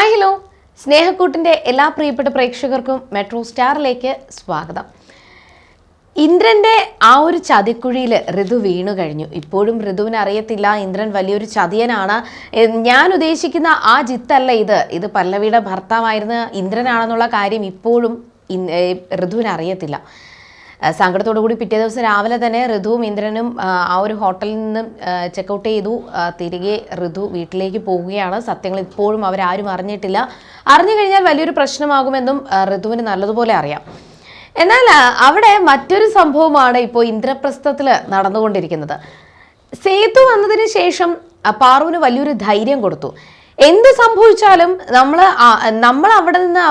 Hi hello. സ്നേഹക്കൂട്ടിന്റെ എല്ലാ പ്രിയപ്പെട്ട പ്രേക്ഷകർക്കും മെട്രോ സ്റ്റാറിലേക്ക് സ്വാഗതം. ഇന്ദ്രന്റെ ആ ഒരു ചതിക്കുഴിയിൽ ഋതു വീണു കഴിഞ്ഞു. ഇപ്പോഴും ഋതുവിന് അറിയത്തില്ല. ഇന്ദ്രൻ വലിയൊരു ചതിയനാണ്. ഞാൻ ഉദ്ദേശിക്കുന്ന ആ ജിത്തല്ല ഇത്. ഇത് പല്ലവിയുടെ ഭർത്താവായിരുന്ന ഇന്ദ്രനാണെന്നുള്ള കാര്യം ഇപ്പോഴും ഋതുവിന് അറിയത്തില്ല സങ്കടത്തോടു കൂടി പിറ്റേ ദിവസം രാവിലെ തന്നെ ഋതുവും ഇന്ദ്രനും ആ, ഒരു ഹോട്ടലിൽ നിന്നും ചെക്കൗട്ട് ചെയ്തു. തിരികെ ഋതു വീട്ടിലേക്ക് പോവുകയാണ്. സത്യങ്ങൾ ഇപ്പോഴും അവരാരും അറിഞ്ഞിട്ടില്ല. അറിഞ്ഞു കഴിഞ്ഞാൽ വലിയൊരു പ്രശ്നമാകുമെന്നും ഋതുവിന് നല്ലതുപോലെ അറിയാം. എന്നാൽ അവിടെ മറ്റൊരു സംഭവമാണ് ഇപ്പോൾ ഇന്ദ്രപ്രസ്ഥത്തിൽ നടന്നുകൊണ്ടിരിക്കുന്നത്. സേതു വന്നതിന് ശേഷം പാറുവിന് വലിയൊരു ധൈര്യം കൊടുത്തു. എന്ത് സംഭവിച്ചാലും നമ്മൾ നമ്മൾ അവിടെ നിന്ന്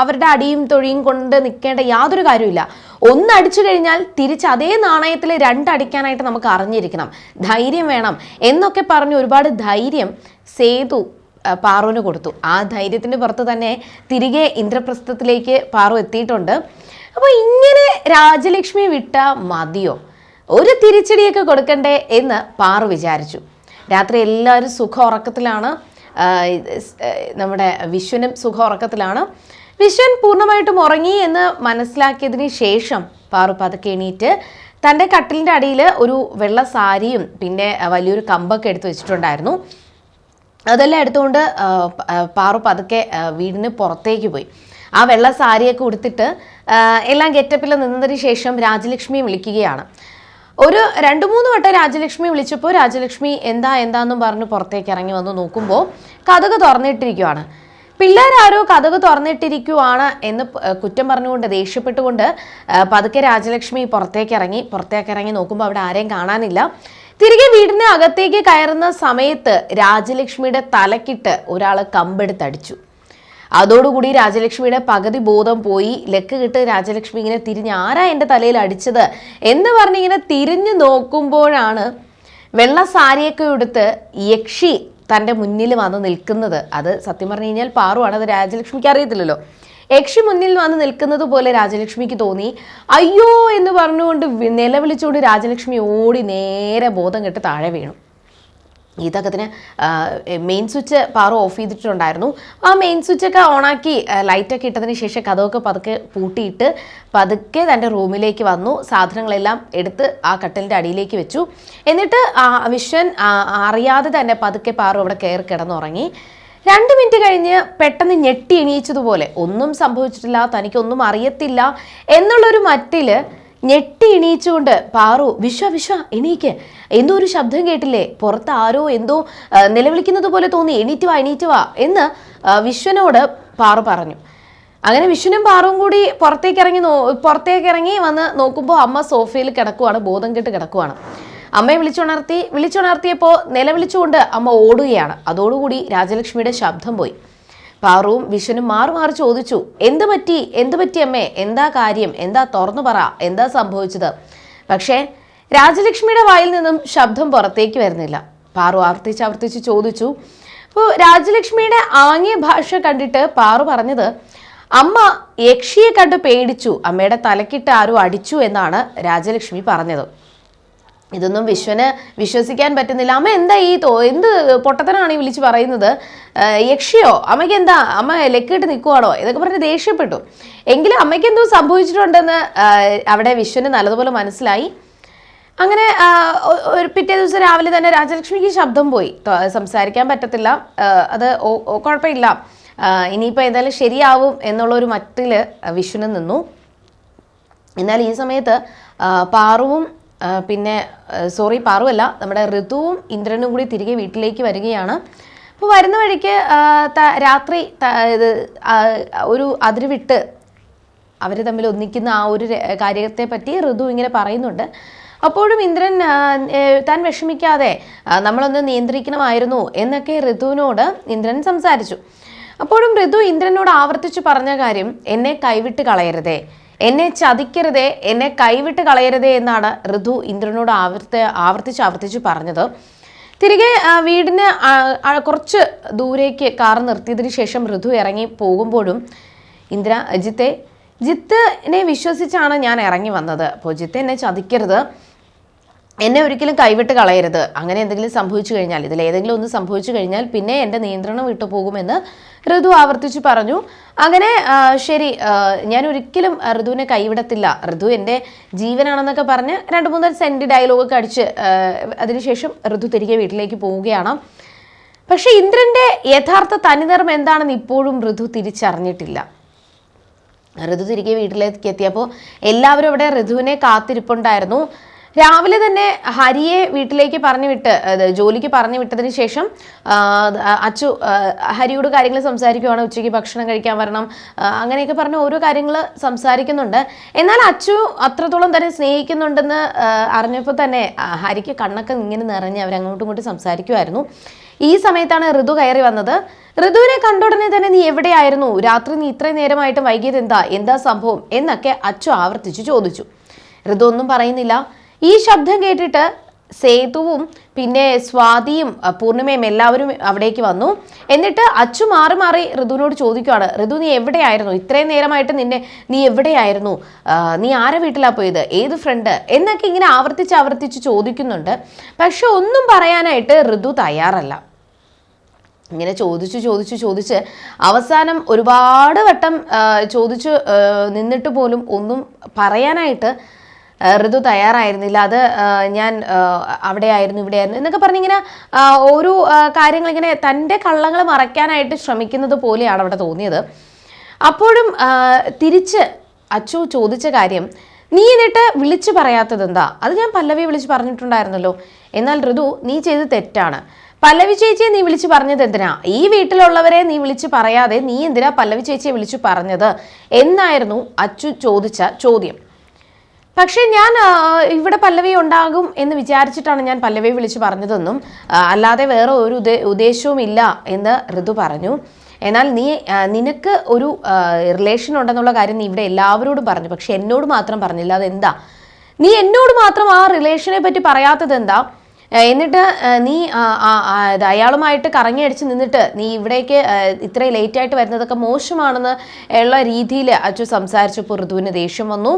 അവരുടെ അടിയും തൊഴിയും കൊണ്ട് നിൽക്കേണ്ട യാതൊരു കാര്യമില്ല ഒന്ന് അടിച്ചു കഴിഞ്ഞാൽ തിരിച്ച് അതേ നാണയത്തിൽ രണ്ടടിക്കാനായിട്ട് നമുക്ക് അറിഞ്ഞിരിക്കണം. ധൈര്യം വേണം. എന്നൊക്കെ പറഞ്ഞ് ഒരുപാട് ധൈര്യം സേതു പാറുവിന് കൊടുത്തു. ആ ധൈര്യത്തിന്റെ പുറത്ത് തന്നെ തിരികെ ഇന്ദ്രപ്രസ്ഥത്തിലേക്ക് പാറു എത്തിയിട്ടുണ്ട്. അപ്പോൾ ഇങ്ങനെ രാജലക്ഷ്മി വിട്ട മതിയോ? ഒരു തിരിച്ചടിയൊക്കെ കൊടുക്കണ്ടേ എന്ന് പാറു വിചാരിച്ചു. രാത്രി എല്ലാവരും സുഖ ഉറക്കത്തിലാണ്. നമ്മുടെ വിശ്വനും സുഖ ഉറക്കത്തിലാണ് വിശ്വൻ പൂർണമായിട്ടും ഉറങ്ങി എന്ന് മനസ്സിലാക്കിയതിന് ശേഷം പാറു പതുക്കെ എണീറ്റ് തന്റെ കട്ടിലിന്റെ അടിയിൽ ഒരു വെള്ള സാരിയും പിന്നെ വലിയൊരു കമ്പൊക്കെ എടുത്തു വെച്ചിട്ടുണ്ടായിരുന്നു. അതെല്ലാം എടുത്തുകൊണ്ട് പാറു പതുക്കെ വീടിന് പുറത്തേക്ക് പോയി. ആ വെള്ള സാരിയൊക്കെ ഉടുത്തിട്ട് എല്ലാം ഗെറ്റപ്പിൽ നിന്നതിന് ശേഷം രാജലക്ഷ്മിയും വിളിക്കുകയാണ്. ഒരു രണ്ട് മൂന്ന് വട്ടം രാജലക്ഷ്മി വിളിച്ചപ്പോൾ രാജലക്ഷ്മി എന്താ എന്താന്നും പറഞ്ഞ് പുറത്തേക്ക് ഇറങ്ങി വന്ന് നോക്കുമ്പോൾ കഥക് തുറന്നിട്ടിരിക്കുവാണ്. പിള്ളേരാരോ കഥക് തുറന്നിട്ടിരിക്കുവാണ് എന്ന് കുറ്റം പറഞ്ഞുകൊണ്ട് ദേഷ്യപ്പെട്ടുകൊണ്ട് പതുക്കെ രാജലക്ഷ്മി പുറത്തേക്ക് ഇറങ്ങി പുറത്തേക്ക് ഇറങ്ങി നോക്കുമ്പോൾ അവിടെ ആരെയും കാണാനില്ല. തിരികെ വീടിന് അകത്തേക്ക് കയറുന്ന സമയത്ത് രാജലക്ഷ്മിയുടെ തലക്കിട്ട് ഒരാൾ കമ്പെടുത്തടിച്ചു. അതോടുകൂടി രാജലക്ഷ്മിയുടെ പകുതി ബോധം പോയി. ലക്ക് കിട്ട് രാജലക്ഷ്മി ഇങ്ങനെ തിരിഞ്ഞ് ആരാ എന്റെ തലയിൽ അടിച്ചത് എന്ന് പറഞ്ഞിങ്ങനെ തിരിഞ്ഞു നോക്കുമ്പോഴാണ് വെള്ള സാരിയൊക്കെ എടുത്ത് യക്ഷി തന്റെ മുന്നിൽ വന്ന് നിൽക്കുന്നത്. അത് സത്യം പറഞ്ഞു കഴിഞ്ഞാൽ പാറുവാണ്. അത് രാജലക്ഷ്മിക്ക് അറിയത്തില്ലല്ലോ. യക്ഷി മുന്നിൽ വന്ന് നിൽക്കുന്നത് പോലെ രാജലക്ഷ്മിക്ക് തോന്നി. അയ്യോ എന്ന് പറഞ്ഞുകൊണ്ട് നിലവിളിച്ചുകൊണ്ട് രാജലക്ഷ്മി ഓടി നേരെ ബോധം കെട്ട് താഴെ വീണു. ഇതൊക്കത്തിന് മെയിൻ സ്വിച്ച് പാറു ഓഫ് ചെയ്തിട്ടുണ്ടായിരുന്നു. ആ മെയിൻ സ്വിച്ചൊക്കെ ഓണാക്കി ലൈറ്റൊക്കെ ഇട്ടതിന് ശേഷം കഥമൊക്കെ പതുക്കെ പൂട്ടിയിട്ട് പതുക്കെ തന്റെ റൂമിലേക്ക് വന്നു. സാധനങ്ങളെല്ലാം എടുത്ത് ആ കട്ടലിന്റെ അടിയിലേക്ക് വെച്ചു. എന്നിട്ട് വിശ്വൻ അറിയാതെ തന്നെ പതുക്കെ പാറു അവിടെ കയറി കിടന്നുറങ്ങി. രണ്ട് മിനിറ്റ് കഴിഞ്ഞ് പെട്ടെന്ന് ഞെട്ടി എണീച്ചതുപോലെ ഒന്നും സംഭവിച്ചിട്ടില്ല തനിക്കൊന്നും അറിയത്തില്ല എന്നുള്ളൊരു മട്ടിൽ ഞെട്ടി എണീച്ചുകൊണ്ട് പാറു വിശ്വ വിശ്വ എണീക്ക്. എന്തോ ഒരു ശബ്ദം കേട്ടില്ലേ? പുറത്ത് ആരോ എന്തോ നിലവിളിക്കുന്നത് പോലെ തോന്നി. എണീറ്റ് വാ എണീറ്റ് വാ എന്ന് വിശ്വനോട് പാറു പറഞ്ഞു. അങ്ങനെ വിഷ്ണുവും പാറും കൂടി പുറത്തേക്ക് ഇറങ്ങി നോ പുറത്തേക്ക് ഇറങ്ങി വന്ന് നോക്കുമ്പോൾ അമ്മ സോഫയിൽ കിടക്കുവാണ് ബോധം കെട്ട് കിടക്കുവാണ്. അമ്മയെ വിളിച്ചുണർത്തി വിളിച്ചുണർത്തിയപ്പോൾ നിലവിളിച്ചുകൊണ്ട് അമ്മ ഓടുകയാണ്. അതോടുകൂടി രാജലക്ഷ്മിയുടെ ശബ്ദം പോയി. പാറുവും വിഷനും മാറി മാറി ചോദിച്ചു എന്ത് പറ്റി? എന്ത് പറ്റി അമ്മേ? എന്താ കാര്യം? എന്താ തുറന്നു പറ? എന്താ സംഭവിച്ചത്? പക്ഷേ രാജലക്ഷ്മിയുടെ വായിൽ നിന്നും ശബ്ദം പുറത്തേക്ക് വരുന്നില്ല. പാറു ആവർത്തിച്ച് ആവർത്തിച്ച് ചോദിച്ചു അപ്പോൾ രാജലക്ഷ്മിയുടെ ആംഗ്യ ഭാഷ കണ്ടിട്ട് പാറു പറഞ്ഞത് അമ്മ യക്ഷിയെ കണ്ട് പേടിച്ചു അമ്മയുടെ തലക്കിട്ട് ആരും അടിച്ചു എന്നാണ് രാജലക്ഷ്മി പറഞ്ഞത്. ഇതൊന്നും വിശ്വന് വിശ്വസിക്കാൻ പറ്റുന്നില്ല. അമ്മ എന്താ ഈ തോ എന്ത് പൊട്ടത്തനാണ് ഈ വിളിച്ച് പറയുന്നത്? യക്ഷിയോ അമ്മയ്ക്ക് എന്താ അമ്മ ലക്കിട്ട് നിൽക്കുവാണോ ഇതൊക്കെ പറഞ്ഞ് ദേഷ്യപ്പെട്ടു. എങ്കിലും അമ്മയ്ക്ക് എന്തോ സംഭവിച്ചിട്ടുണ്ടെന്ന് അവിടെ വിശ്വന് നല്ലതുപോലെ മനസ്സിലായി. അങ്ങനെ ഒരു പിറ്റേ ദിവസം രാവിലെ തന്നെ രാജലക്ഷ്മിക്ക് ശബ്ദം പോയി. സംസാരിക്കാൻ പറ്റത്തില്ല. അത് കുഴപ്പമില്ല. ഇനിയിപ്പോൾ എന്തായാലും ശരിയാവും എന്നുള്ള ഒരു മട്ടിൽ വിഷ്ണു നിന്നു. എന്നാൽ ഈ സമയത്ത് പാറുവും പിന്നെ സോറി പാറുവല്ല നമ്മുടെ ഋതുവും ഇന്ദ്രനും കൂടി തിരികെ വീട്ടിലേക്ക് വരികയാണ്. അപ്പോൾ വരുന്ന വഴിക്ക് രാത്രി ഇത് ഒരു അതിരുവിട്ട് അവർ തമ്മിൽ ഒന്നിക്കുന്ന ആ ഒരു കാര്യത്തെ പറ്റി ഋതു ഇങ്ങനെ പറയുന്നുണ്ട്. അപ്പോഴും ഇന്ദ്രൻ താൻ വിഷമിക്കാതെ നമ്മളൊന്ന് നിയന്ത്രിക്കണമായിരുന്നു എന്നൊക്കെ ഋതുവിനോട് ഇന്ദ്രൻ സംസാരിച്ചു. അപ്പോഴും ഋതു ഇന്ദ്രനോട് ആവർത്തിച്ച് പറഞ്ഞ കാര്യം എന്നെ കൈവിട്ട് കളയരുതേ. എന്നെ ചതിക്കരുതേ എന്നെ കൈവിട്ട് കളയരുതേ എന്നാണ് ഋതു ഇന്ദ്രനോട് ആവർത്തി ആവർത്തിച്ച് ആവർത്തിച്ച് പറഞ്ഞത്. തിരികെ വീടിന് കുറച്ച് ദൂരേക്ക് കാർ നിർത്തിയതിന് ശേഷം ഋതു ഇറങ്ങി പോകുമ്പോഴും ഇന്ദ്ര ജിത്തെ ജിത്തിനെ വിശ്വസിച്ചാണ് ഞാൻ ഇറങ്ങി വന്നത്. അപ്പോൾ ജിത്ത് എന്നെ ചതിക്കരുത്. എന്നെ ഒരിക്കലും കൈവിട്ട് കളയരുത്. അങ്ങനെ എന്തെങ്കിലും സംഭവിച്ചു കഴിഞ്ഞാൽ ഇതിൽ ഏതെങ്കിലും ഒന്ന് സംഭവിച്ചു കഴിഞ്ഞാൽ പിന്നെ എന്റെ നിയന്ത്രണം വിട്ടു പോകുമെന്ന് ഋതു ആവർത്തിച്ച് പറഞ്ഞു. അങ്ങനെ ശരി ഞാൻ ഒരിക്കലും ഋതുവിനെ കൈവിടത്തില്ല. ഋതു എന്റെ ജീവനാണെന്നൊക്കെ പറഞ്ഞ് രണ്ട് മൂന്ന് സെന്റ് ഡയലോഗൊക്കെ അടിച്ച് അതിനുശേഷം ഋതു തിരികെ വീട്ടിലേക്ക് പോവുകയാണ്. പക്ഷേ ഇന്ദ്രന്റെ യഥാർത്ഥ തനിനിറം എന്താണെന്ന് ഇപ്പോഴും ഋതു തിരിച്ചറിഞ്ഞിട്ടില്ല. ഋതു തിരികെ വീട്ടിലേക്ക് എത്തിയപ്പോൾ എല്ലാവരും അവിടെ ഋതുവിനെ കാത്തിരിപ്പുണ്ടായിരുന്നു. രാവിലെ തന്നെ ഹരിയെ വീട്ടിലേക്ക് പറഞ്ഞു വിട്ട് ജോലിക്ക് പറഞ്ഞു വിട്ടതിന് ശേഷം അച്ചു ഹരിയോട് കാര്യങ്ങൾ സംസാരിക്കുവാണ് ഉച്ചയ്ക്ക് ഭക്ഷണം കഴിക്കാൻ വരണം അങ്ങനെയൊക്കെ പറഞ്ഞ് ഓരോ കാര്യങ്ങൾ സംസാരിക്കുന്നുണ്ട്. എന്നാൽ അച്ചു അത്രത്തോളം തന്നെ സ്നേഹിക്കുന്നുണ്ടെന്ന് അറിഞ്ഞപ്പോൾ തന്നെ ഹരിക്ക് കണ്ണൊക്കെ ഇങ്ങനെ നിറഞ്ഞ് അവരങ്ങോട്ടും ഇങ്ങോട്ടും സംസാരിക്കുമായിരുന്നു ഈ സമയത്താണ് ഋതു കയറി വന്നത്. ഋതുവിനെ കണ്ട ഉടനെ തന്നെ നീ എവിടെയായിരുന്നു? രാത്രി നീ ഇത്രയും നേരമായിട്ട് വൈകിയത് എന്താ? എന്താ സംഭവം? എന്നൊക്കെ അച്ചു ആവർത്തിച്ച് ചോദിച്ചു. ഋതു ഒന്നും പറയുന്നില്ല. ഈ ശബ്ദം കേട്ടിട്ട് സേതുവും പിന്നെ സ്വാതിയും പൂർണിമയും എല്ലാവരും അവിടേക്ക് വന്നു. എന്നിട്ട് അച്ചു മാറി മാറി ഋതുവിനോട് ചോദിക്കുകയാണ് ഋതു നീ എവിടെയായിരുന്നു? ഇത്രയും നേരമായിട്ട് നിന്നെ നീ എവിടെയായിരുന്നു? നീ ആരെ വീട്ടിലാണ് പോയത്? ഏത് ഫ്രണ്ട്? എന്നൊക്കെ ഇങ്ങനെ ആവർത്തിച്ച് ആവർത്തിച്ച് ചോദിക്കുന്നുണ്ട്. പക്ഷെ ഒന്നും പറയാനായിട്ട് ഋതു തയ്യാറല്ല. ഇങ്ങനെ ചോദിച്ചു ചോദിച്ചു ചോദിച്ച് അവസാനം ഒരുപാട് വട്ടം ചോദിച്ചു നിന്നിട്ട് പോലും ഒന്നും പറയാനായിട്ട് ഋതു തയ്യാറായിരുന്നില്ല. അത് ഞാൻ അവിടെയായിരുന്നു ഇവിടെയായിരുന്നു എന്നൊക്കെ പറഞ്ഞിങ്ങനെ ഓരോ കാര്യങ്ങളിങ്ങനെ തന്റെ കള്ളങ്ങൾ മറയ്ക്കാനായിട്ട് ശ്രമിക്കുന്നത് പോലെയാണ് അവിടെ തോന്നിയത്. അപ്പോഴും തിരിച്ച് അച്ചു ചോദിച്ച കാര്യം നീ എന്നിട്ട് വിളിച്ചു പറയാത്തത് എന്താ? അത് ഞാൻ പല്ലവി വിളിച്ച് പറഞ്ഞിട്ടുണ്ടായിരുന്നല്ലോ. എന്നാൽ ഋതു നീ ചെയ്ത് തെറ്റാണ്. പല്ലവി ചേച്ചിയെ നീ വിളിച്ച് പറഞ്ഞത് എന്തിനാ? ഈ വീട്ടിലുള്ളവരെ നീ വിളിച്ച് പറയാതെ നീ എന്തിനാ പല്ലവി ചേച്ചിയെ വിളിച്ചു പറഞ്ഞത്? എന്നായിരുന്നു അച്ചു ചോദിച്ച ചോദ്യം. പക്ഷേ ഞാൻ ഇവിടെ പല്ലവി ഉണ്ടാകും എന്ന് വിചാരിച്ചിട്ടാണ് ഞാൻ പല്ലവി വിളിച്ച് പറഞ്ഞതെന്നും അല്ലാതെ വേറെ ഒരു ഉദ്ദേ ഉദ്ദേശവും ഇല്ല എന്ന് ഋതു പറഞ്ഞു. എന്നാൽ നീ നിനക്ക് ഒരു റിലേഷൻ ഉണ്ടെന്നുള്ള കാര്യം നീ ഇവിടെ എല്ലാവരോടും പറഞ്ഞു. പക്ഷെ എന്നോട് മാത്രം പറഞ്ഞില്ല. അതെന്താ? നീ എന്നോട് മാത്രം ആ റിലേഷനെ പറ്റി പറയാത്തത് എന്താ? എന്നിട്ട് നീ അയാളുമായിട്ട് കറങ്ങി അടിച്ച് നിന്നിട്ട് നീ ഇവിടേക്ക് ഇത്രയും ലേറ്റ് ആയിട്ട് വരുന്നതൊക്കെ മോശമാണെന്ന് ഉള്ള രീതിയിൽ അച്ചു സംസാരിച്ചപ്പോൾ ഋതുവിന് ദേഷ്യം വന്നു.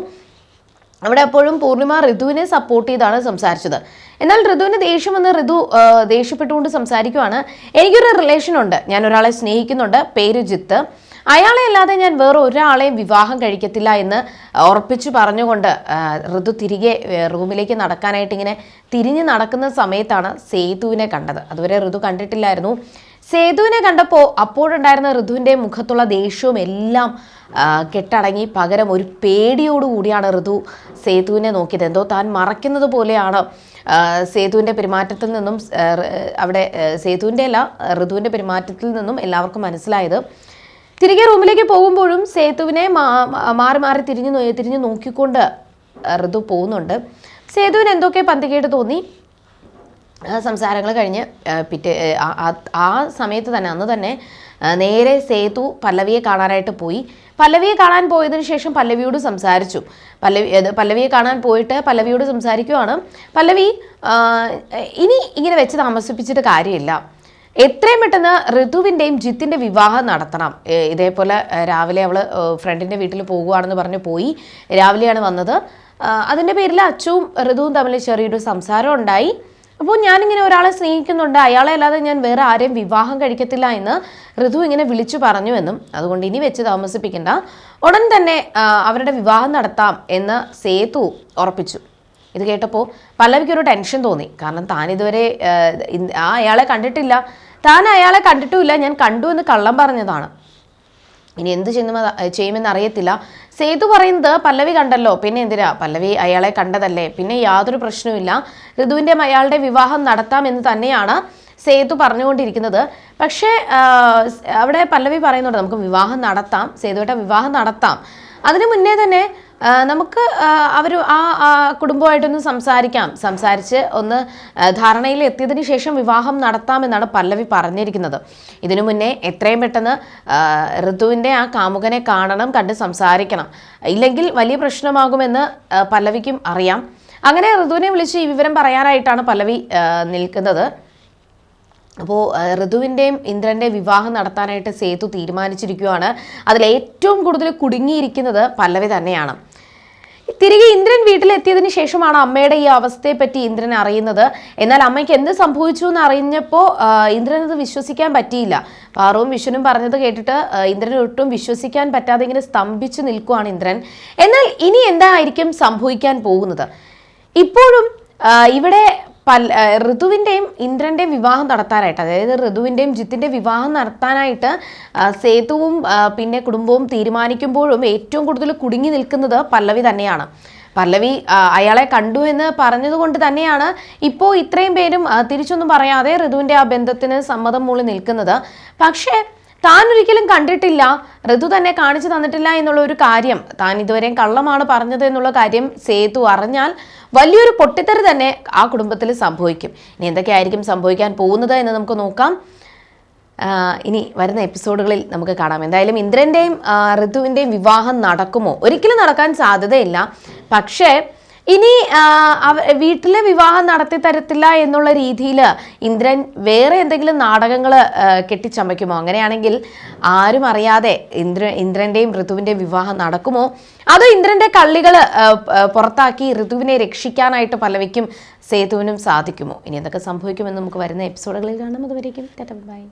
അവിടെ അപ്പോഴും പൂർണിമ ഋതുവിനെ സപ്പോർട്ട് ചെയ്താണ് സംസാരിച്ചത്. എന്നാൽ ഋതുവിന് ദേഷ്യം വന്ന് ഋതു ദേഷ്യപ്പെട്ടുകൊണ്ട് സംസാരിക്കുവാണ്. എനിക്കൊരു റിലേഷൻ ഉണ്ട്. ഞാൻ ഒരാളെ സ്നേഹിക്കുന്നുണ്ട്. പേര് ജിത്ത്. അയാളെ അല്ലാതെ ഞാൻ വേറെ ഒരാളെയും വിവാഹം കഴിക്കത്തില്ല എന്ന് ഉറപ്പിച്ചു പറഞ്ഞുകൊണ്ട് ഋതു തിരികെ റൂമിലേക്ക് നടക്കാനായിട്ട് ഇങ്ങനെ തിരിഞ്ഞ് നടക്കുന്ന സമയത്താണ് സേതുവിനെ കണ്ടത്. അതുവരെ ഋതു കണ്ടിട്ടില്ലായിരുന്നു. സേതുവിനെ കണ്ടപ്പോൾ അപ്പോഴുണ്ടായിരുന്ന ഋതുവിന്റെ മുഖത്തുള്ള ദേഷ്യവും എല്ലാം കെട്ടടങ്ങി. പകരം ഒരു പേടിയോടുകൂടിയാണ് ഋതു സേതുവിനെ നോക്കിയത്. എന്തോ താൻ മറയ്ക്കുന്നത് പോലെയാണ് സേതുവിന്റെ പെരുമാറ്റത്തിൽ നിന്നും അവിടെ സേതുവിന്റെ അല്ല ഋതുവിന്റെ പെരുമാറ്റത്തിൽ നിന്നും എല്ലാവർക്കും മനസ്സിലായത്. തിരികെ റൂമിലേക്ക് പോകുമ്പോഴും സേതുവിനെ മാറി മാറി തിരിഞ്ഞു തിരിഞ്ഞു നോക്കിക്കൊണ്ട് ഋതു പോകുന്നുണ്ട്. സേതുവിന് എന്തൊക്കെ പന്തികേട് തോന്നി? സംസാരങ്ങൾ കഴിഞ്ഞ് പിറ്റേ ആ- സമയത്ത് തന്നെ അന്ന് തന്നെ നേരെ സേതു പല്ലവിയെ കാണാനായിട്ട് പോയി. പല്ലവിയെ കാണാൻ പോയതിന് ശേഷം പല്ലവിയോട് സംസാരിച്ചു. പല്ലവി പല്ലവിയെ കാണാൻ പോയിട്ട് പല്ലവിയോട് സംസാരിക്കുവാണ്. പല്ലവി ഇനി ഇങ്ങനെ വെച്ച് താമസിപ്പിച്ചിട്ട് കാര്യമില്ല. എത്രയും പെട്ടെന്ന് ഋതുവിന്റെയും ജിത്തിന്റെ വിവാഹം നടത്തണം. ഇതേപോലെ രാവിലെ അവൾ ഫ്രണ്ടിന്റെ വീട്ടിൽ പോകുവാണെന്ന് പറഞ്ഞ് പോയി. രാവിലെയാണ് വന്നത്. അതിന്റെ പേരിൽ അച്ചുവും ഋതുവും തമ്മിൽ ചെറിയൊരു സംസാരം ഉണ്ടായി അപ്പോൾ ഞാനിങ്ങനെ ഒരാളെ സ്നേഹിക്കുന്നുണ്ട്. അയാളെ അല്ലാതെ ഞാൻ വേറെ ആരെയും വിവാഹം കഴിക്കത്തില്ല എന്ന് ഋതു ഇങ്ങനെ വിളിച്ചു പറഞ്ഞു എന്നും അതുകൊണ്ട് ഇനി വെച്ച് താമസിപ്പിക്കേണ്ട. ഉടൻ തന്നെ അവരുടെ വിവാഹം നടത്താം എന്ന് സേതു ഉറപ്പിച്ചു. ഇത് കേട്ടപ്പോൾ പല്ലവിക്ക് ഒരു ടെൻഷൻ തോന്നി. കാരണം താൻ ഇതുവരെ ആ അയാളെ കണ്ടിട്ടില്ല. താൻ അയാളെ കണ്ടിട്ടുമില്ല. ഞാൻ കണ്ടു എന്ന് കള്ളം പറഞ്ഞതാണ്. ഇനി എന്ത് ചെയ്യുന്ന ചെയ്യുമെന്ന് അറിയത്തില്ല സേതു പറയുന്നത് പല്ലവി കണ്ടല്ലോ. പിന്നെ എന്തിനാ? പല്ലവി അയാളെ കണ്ടതല്ലേ? പിന്നെ യാതൊരു പ്രശ്നവുമില്ല. ഋതുവിന്റെ അയാളുടെ വിവാഹം നടത്താം എന്ന് തന്നെയാണ് സേതു പറഞ്ഞുകൊണ്ടിരിക്കുന്നത്. പക്ഷേ അവിടെ പല്ലവി പറയുന്നുണ്ട് നമുക്ക് വിവാഹം നടത്താം. സേതുവേട്ട വിവാഹം നടത്താം. അതിനു മുന്നേ തന്നെ നമുക്ക് അവർ ആ കുടുംബമായിട്ടൊന്ന് സംസാരിക്കാം. സംസാരിച്ച് ഒന്ന് ധാരണയിൽ എത്തിയതിന് ശേഷം വിവാഹം നടത്താമെന്നാണ് പല്ലവി പറഞ്ഞിരിക്കുന്നത്. ഇതിനു മുന്നേ എത്രയും പെട്ടെന്ന് ഋതുവിന്റെ ആ കാമുകനെ കാണണം കണ്ട് സംസാരിക്കണം. ഇല്ലെങ്കിൽ വലിയ പ്രശ്നമാകുമെന്ന് പല്ലവിക്കും അറിയാം. അങ്ങനെ ഋതുവിനെ വിളിച്ച് ഈ വിവരം പറയാനായിട്ടാണ് പല്ലവി നിൽക്കുന്നത്. അപ്പോൾ ഋതുവിന്റെയും ഇന്ദ്രന്റെയും വിവാഹം നടത്താനായിട്ട് സേതു തീരുമാനിച്ചിരിക്കുകയാണ്. അതിൽ ഏറ്റവും കൂടുതൽ കുടുങ്ങിയിരിക്കുന്നത് പല്ലവി തന്നെയാണ്. തിരികെ ഇന്ദ്രൻ വീട്ടിലെത്തിയതിനു ശേഷമാണ് അമ്മയുടെ ഈ അവസ്ഥയെ പറ്റി ഇന്ദ്രൻ അറിയുന്നത്. എന്നാൽ അമ്മയ്ക്ക് എന്ത് സംഭവിച്ചു എന്ന് അറിഞ്ഞപ്പോൾ ഇന്ദ്രൻ അത് വിശ്വസിക്കാൻ പറ്റിയില്ല. പാറുവും വിഷ്ണുവും പറഞ്ഞത് കേട്ടിട്ട് ഇന്ദ്രൻ ഒട്ടും വിശ്വസിക്കാൻ പറ്റാതെ ഇങ്ങനെ സ്തംഭിച്ചു നിൽക്കുവാണ് ഇന്ദ്രൻ. എന്നാൽ ഇനി എന്തായിരിക്കും സംഭവിക്കാൻ പോകുന്നത്? ഇപ്പോഴും ഇവിടെ പല ഋതുവിന്റെയും ഇന്ദ്രന്റെയും വിവാഹം നടത്താനായിട്ട് അതായത് ഋതുവിന്റെയും ജിത്തിന്റെ വിവാഹം നടത്താനായിട്ട് സേതുവും പിന്നെ കുടുംബവും തീരുമാനിക്കുമ്പോഴും ഏറ്റവും കൂടുതൽ കുടുങ്ങി നിൽക്കുന്നത് പല്ലവി തന്നെയാണ്. പല്ലവി അയാളെ കണ്ടു എന്ന് പറഞ്ഞതുകൊണ്ട് തന്നെയാണ് ഇപ്പോൾ ഇത്രയും പേരും തിരിച്ചൊന്നും പറയാതെ ഋതുവിന്റെ ആ ബന്ധത്തിന് സമ്മതം മൂളി നിൽക്കുന്നത്. പക്ഷേ താൻ ഒരിക്കലും കണ്ടിട്ടില്ല. ഋതു തന്നെ കാണിച്ചു തന്നിട്ടില്ല എന്നുള്ള ഒരു കാര്യം. താൻ ഇതുവരെ കള്ളമാണ് പറഞ്ഞത് എന്നുള്ള കാര്യം സേതു അറിഞ്ഞാൽ വലിയൊരു പൊട്ടിത്തെറി തന്നെ ആ കുടുംബത്തിൽ സംഭവിക്കും. ഇനി എന്തൊക്കെയായിരിക്കും സംഭവിക്കാൻ പോകുന്നത് എന്ന് നമുക്ക് നോക്കാം. ഇനി വരുന്ന എപ്പിസോഡുകളിൽ നമുക്ക് കാണാം. എന്തായാലും ഇന്ദ്രന്റെയും ഋതുവിന്റെയും വിവാഹം നടക്കുമോ? ഒരിക്കലും നടക്കാൻ സാധ്യതയില്ല. പക്ഷേ ഇനി വീട്ടിലെ വിവാഹം നടത്തി തരത്തില്ല എന്നുള്ള രീതിയിൽ ഇന്ദ്രൻ വേറെ എന്തെങ്കിലും നാടകങ്ങൾ കെട്ടിച്ചമയ്ക്കുമോ? അങ്ങനെയാണെങ്കിൽ ആരും അറിയാതെ ഇന്ദ്ര ഇന്ദ്രന്റെയും ഋതുവിന്റെയും വിവാഹം നടക്കുമോ? അതോ ഇന്ദ്രന്റെ കള്ളികൾ പുറത്താക്കി ഋതുവിനെ രക്ഷിക്കാനായിട്ട് പലവയ്ക്കും സേതുവിനും സാധിക്കുമോ? ഇനി എന്തൊക്കെ സംഭവിക്കുമെന്ന് നമുക്ക് വരുന്ന എപ്പിസോഡുകളിൽ കാണാം. അതുവരേക്കും ബൈ.